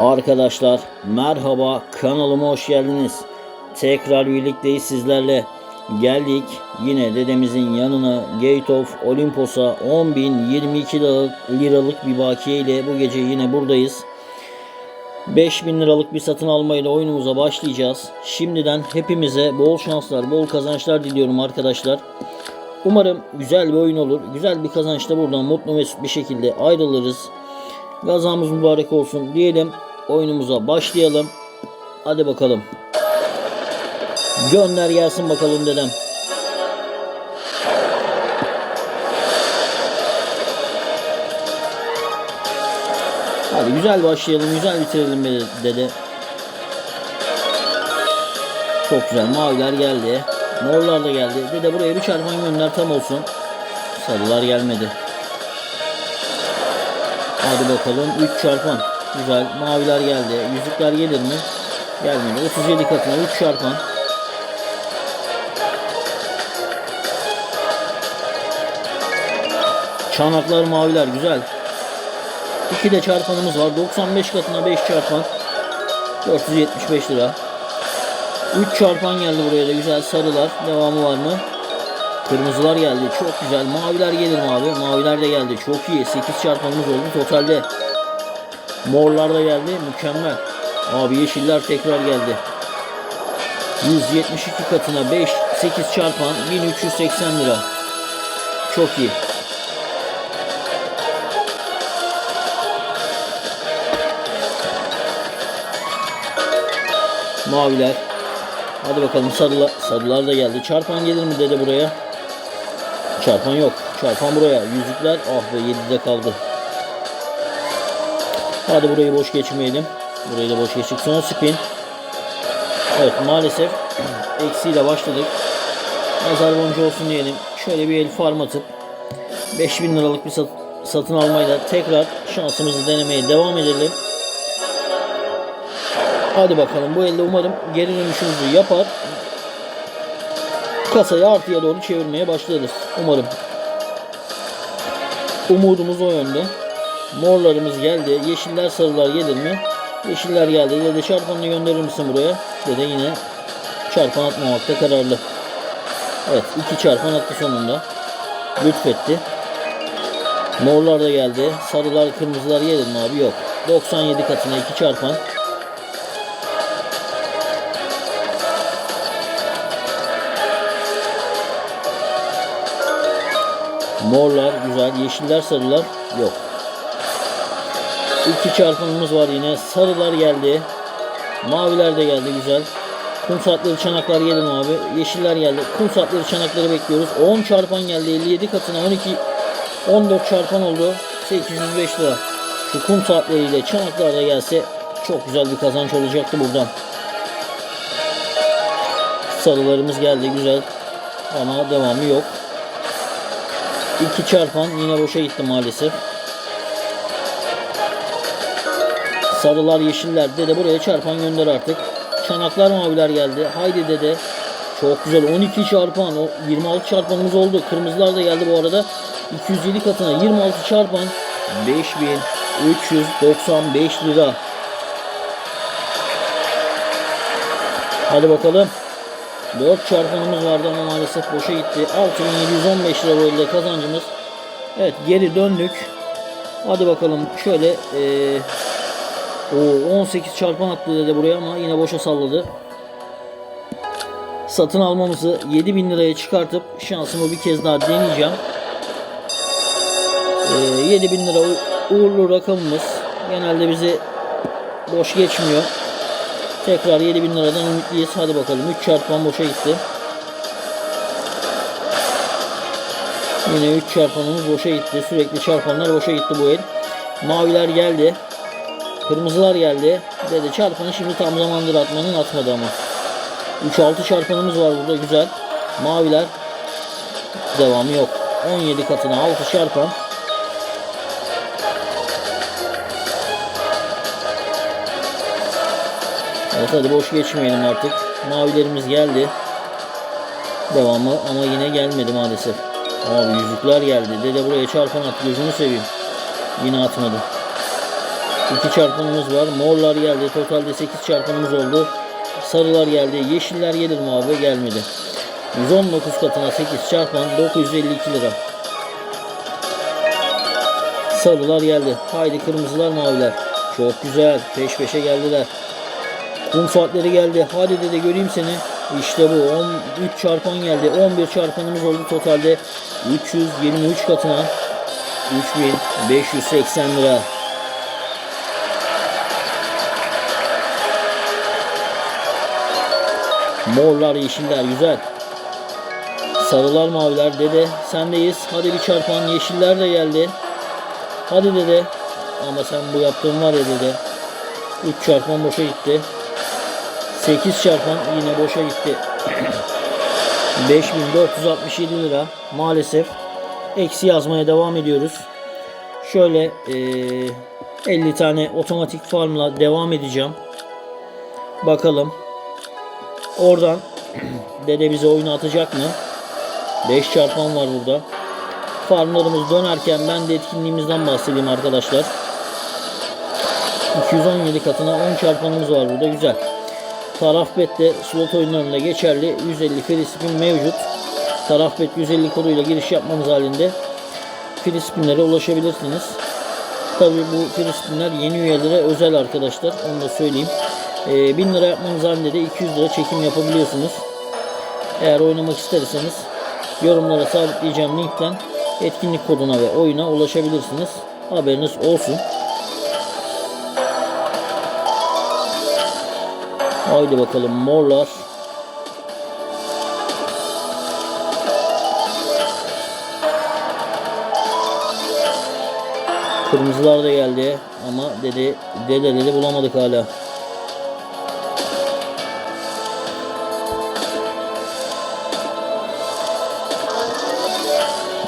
Arkadaşlar merhaba kanalıma hoş geldiniz. Tekrar birlikteyiz sizlerle. Geldik yine dedemizin yanına Gate of Olympos'a 10.022 liralık, liralık bir bakiye ile bu gece yine buradayız. 5000 liralık bir satın almayla oyunumuza başlayacağız. Şimdiden hepimize bol şanslar, bol kazançlar diliyorum arkadaşlar. Umarım güzel bir oyun olur. Güzel bir kazançla buradan mutlu mesut bir şekilde ayrılırız. Gazamız mübarek olsun diyelim. Oyunumuza başlayalım. Hadi bakalım. Gönder gelsin bakalım dedem. Hadi güzel başlayalım, güzel bitirelim dede. Çok güzel. Maviler geldi. Morlar da geldi. Dede buraya bir çarpan gönder tam olsun. Sarılar gelmedi. Hadi bakalım 3 çarpan. Güzel. Maviler geldi. Yüzükler gelir mi? Gelmedi. 37 katına 3 çarpan. Çanaklar maviler güzel. 2 de çarpanımız var. 95 katına 5 çarpan. 475 lira. 3 çarpan geldi buraya da güzel sarılar. Devamı var mı? Kırmızılar geldi. Çok güzel. Maviler gelir mi abi? Maviler de geldi. Çok iyi. 8 çarpanımız oldu totalde. Morlar da geldi. Mükemmel. Abi yeşiller tekrar geldi. 172 katına 5 8 çarpan 1380 lira. Çok iyi. Maviler. Hadi bakalım sarılar. Sarılar da geldi. Çarpan gelir mi dede buraya? Çarpan yok. Çarpan buraya. Yüzükler ah be 7'de kaldı. Hadi burayı boş geçmeyelim. Burayı da boş geçtik. Son spin. Evet maalesef eksiyle başladık. Nazar boncuğu olsun diyelim. Şöyle bir el farm atıp 5000 liralık bir sat- satın almayla tekrar şansımızı denemeye devam edelim. Hadi bakalım bu elde umarım geri dönüşümüzü yapar. Kasayı artıya doğru çevirmeye başlarız. Umarım. Umudumuz o yönde. Morlarımız geldi. Yeşiller sarılar gelir mi? Yeşiller geldi. Dede çarpanını gönderir misin buraya? Dede yine çarpan atmamakta kararlı. Evet iki çarpan attı sonunda. Lütfetti. Morlar da geldi. Sarılar kırmızılar gelir mi abi? Yok. 97 katına iki çarpan. Morlar güzel. Yeşiller sarılar yok. İki çarpanımız var yine. Sarılar geldi. Maviler de geldi güzel. Kum saatleri çanaklar gelin abi. Yeşiller geldi. Kum saatleri çanakları bekliyoruz. 10 çarpan geldi. 57 katına 12 14 çarpan oldu. 805 lira. Şu kum saatleriyle çanaklar da gelse çok güzel bir kazanç olacaktı buradan. Sarılarımız geldi güzel. Ama devamı yok. 2 çarpan yine boşa gitti maalesef. Sarılar yeşiller dede buraya çarpan gönder artık. Çanaklar maviler geldi. Haydi dede. Çok güzel 12 çarpan. O 26 çarpanımız oldu. Kırmızılar da geldi bu arada. 207 katına 26 çarpan 5395 lira. Hadi bakalım. 4 çarpanımız vardı ama maalesef boşa gitti. 6715 lira böyle kazancımız. Evet geri döndük. Hadi bakalım şöyle eee o 18 çarpan attı dedi buraya ama yine boşa salladı. Satın almamızı 7000 liraya çıkartıp şansımı bir kez daha deneyeceğim. Ee, 7000 lira uğurlu rakamımız. Genelde bizi boş geçmiyor. Tekrar 7000 liradan ümitliyiz. Hadi bakalım 3 çarpan boşa gitti. Yine 3 çarpanımız boşa gitti. Sürekli çarpanlar boşa gitti bu el. Maviler geldi. Kırmızılar geldi. Dedi çarpanı şimdi tam zamandır atmanın atmadı ama. 3-6 çarpanımız var burada güzel. Maviler devamı yok. 17 katına 6 çarpan. Evet hadi boş geçmeyelim artık. Mavilerimiz geldi. Devamı ama yine gelmedi maalesef. Abi yüzükler geldi. Dede buraya çarpan at gözünü seveyim. Yine atmadı. 2 çarpanımız var. Morlar geldi. Totalde 8 çarpanımız oldu. Sarılar geldi. Yeşiller gelir mi abi? Gelmedi. 119 katına 8 çarpan 952 lira. Sarılar geldi. Haydi kırmızılar maviler. Çok güzel. Peş peşe geldiler. Kum saatleri geldi. Hadi dede göreyim seni. İşte bu. 13 çarpan geldi. 11 çarpanımız oldu totalde. 323 katına 3580 lira. Morlar, yeşiller güzel. Sarılar, maviler. Dede sendeyiz. Hadi bir çarpan. Yeşiller de geldi. Hadi dede. Ama sen bu yaptığın var ya dede. 3 çarpan boşa gitti. 8 çarpan yine boşa gitti. 5467 lira maalesef. Eksi yazmaya devam ediyoruz. Şöyle eee, 50 tane otomatik farmla devam edeceğim. Bakalım. Oradan dede bize oyunu atacak mı? 5 çarpan var burada. Farmlarımız dönerken ben de etkinliğimizden bahsedeyim arkadaşlar. 217 katına 10 çarpanımız var burada güzel. Taraf bette slot oyunlarında geçerli 150 free spin mevcut. Taraf bet 150 koduyla giriş yapmanız halinde free spinlere ulaşabilirsiniz. Tabi bu free spinler yeni üyelere özel arkadaşlar onu da söyleyeyim. Ee, 1000 lira yapmanız halinde de 200 lira çekim yapabiliyorsunuz. Eğer oynamak isterseniz yorumlara sabitleyeceğim linkten etkinlik koduna ve oyuna ulaşabilirsiniz. Haberiniz olsun. Haydi bakalım morlar. Kırmızılar da geldi ama dedi dedeleri bulamadık hala.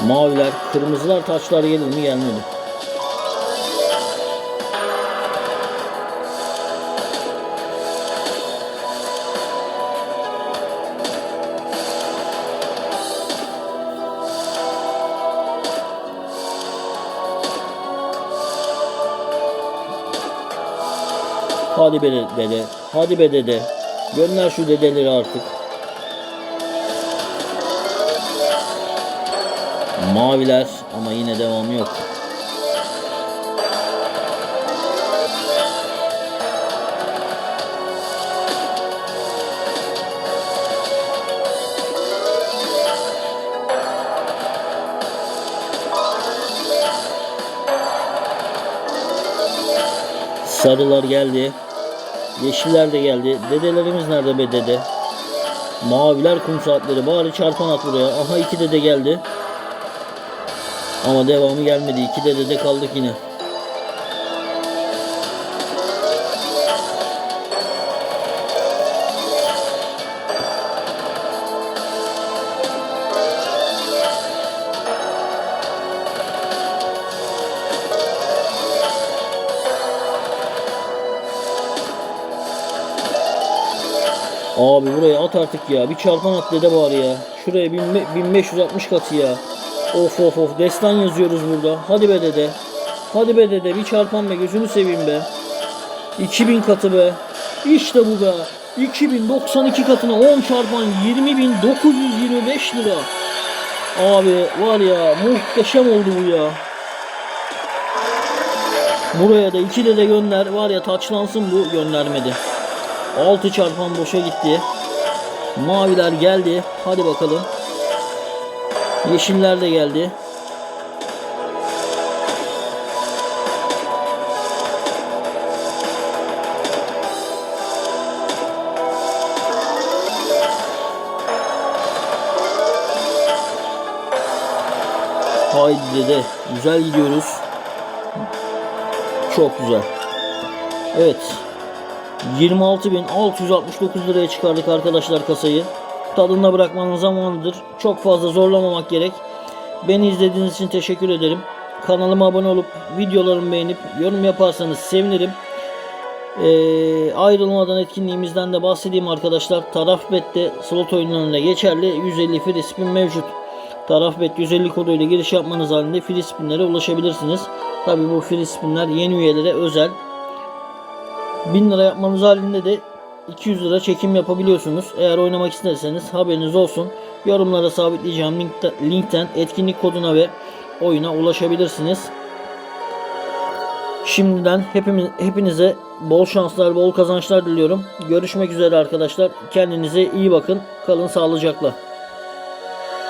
Maviler, kırmızılar taçlar gelir mi gelmedi. Hadi be dede. Hadi be dede. Gönder şu dedeleri artık. Maviler ama yine devamı yok. Sarılar geldi. Yeşiller de geldi. Dedelerimiz nerede be dede? Maviler kum saatleri. Bari çarpan at buraya. Aha iki dede geldi. Ama devamı gelmedi. İki dedede kaldık yine. Abi buraya at artık ya. Bir çarpan at dede bari ya. Şuraya 1560 katı ya. Of of of destan yazıyoruz burada. Hadi be dede. Hadi be dede bir çarpan be gözünü seveyim be. 2000 katı be. İşte bu be. 2092 katına 10 çarpan 20.925 lira. Abi var ya muhteşem oldu bu ya. Buraya da 2 dede gönder. Var ya taçlansın bu göndermedi. 6 çarpan boşa gitti. Maviler geldi. Hadi bakalım. Yeşiller de geldi. Haydi dede. Güzel gidiyoruz. Çok güzel. Evet. 26.669 liraya çıkardık arkadaşlar kasayı. Tadında bırakmanın zamanıdır. Çok fazla zorlamamak gerek. Beni izlediğiniz için teşekkür ederim. Kanalıma abone olup videolarımı beğenip yorum yaparsanız sevinirim. Ee, ayrılmadan etkinliğimizden de bahsedeyim arkadaşlar. Taraf bette slot oyunlarında geçerli 150 free spin mevcut. Taraf bet 150 koduyla giriş yapmanız halinde free spinlere ulaşabilirsiniz. Tabi bu free spinler yeni üyelere özel. 1000 lira yapmanız halinde de 200 lira çekim yapabiliyorsunuz. Eğer oynamak isterseniz haberiniz olsun. Yorumlara sabitleyeceğim linkten, etkinlik koduna ve oyuna ulaşabilirsiniz. Şimdiden hepimiz, hepinize bol şanslar, bol kazançlar diliyorum. Görüşmek üzere arkadaşlar. Kendinize iyi bakın. Kalın sağlıcakla.